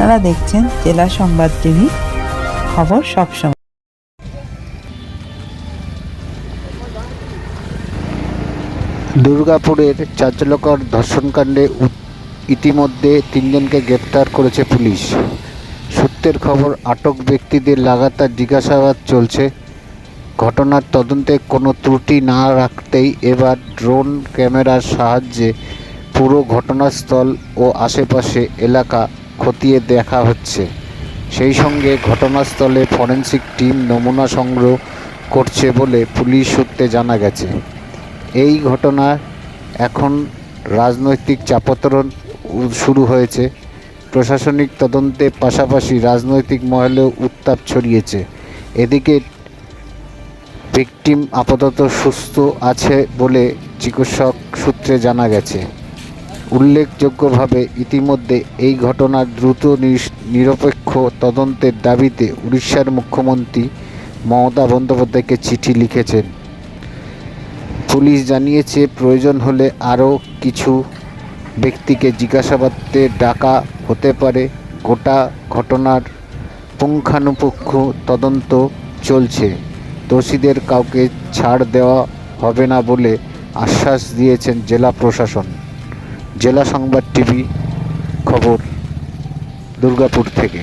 আপনারা দেখছেন জেলা সংবাদ টিভি, খবর সবসময় দুর্গাপুরের চাঞ্চল্যকর ধর্ষণকাণ্ডে ইতিমধ্যে তিনজনকে গ্রেপ্তার করেছে পুলিশ। সূত্রের খবর, আটক ব্যক্তিদের লাগাতার জিজ্ঞাসাবাদ চলছে। ঘটনার তদন্তে কোনো ত্রুটি না রাখতেই এবার ড্রোন ক্যামেরার সাহায্যে পুরো ঘটনাস্থল ও আশেপাশে এলাকা খতিয়ে দেখা হচ্ছে। সেই সঙ্গে ঘটনাস্থলে ফরেন্সিক টিম নমুনা সংগ্রহ করছে বলে পুলিশ সূত্রে জানা গেছে। এই ঘটনা এখন রাজনৈতিক চাপতরণ শুরু হয়েছে। প্রশাসনিক তদন্তের পাশাপাশি রাজনৈতিক মহলেও উত্তাপ ছড়িয়েছে। এদিকে ভিকটিম আপাতত সুস্থ আছে বলে চিকিৎসক সূত্রে জানা গেছে। উল্লেখযোগ্যভাবে ইতিমধ্যে এই ঘটনার দ্রুত নিরপেক্ষ তদন্তের দাবিতে উড়িষ্যার মুখ্যমন্ত্রী মমতা বন্দ্যোপাধ্যায়কে চিঠি লিখেছেন। পুলিশ জানিয়েছে, প্রয়োজন হলে আরও কিছু ব্যক্তিকে জিজ্ঞাসাবাদে ডাকা হতে পারে। গোটা ঘটনার পুঙ্খানুপুঙ্খ তদন্ত চলছে। দোষীদের কাউকে ছাড় দেওয়া হবে না বলে আশ্বাস দিয়েছেন জেলা প্রশাসন। জেলা সংবাদ টিভি খবর দুর্গাপুর থেকে।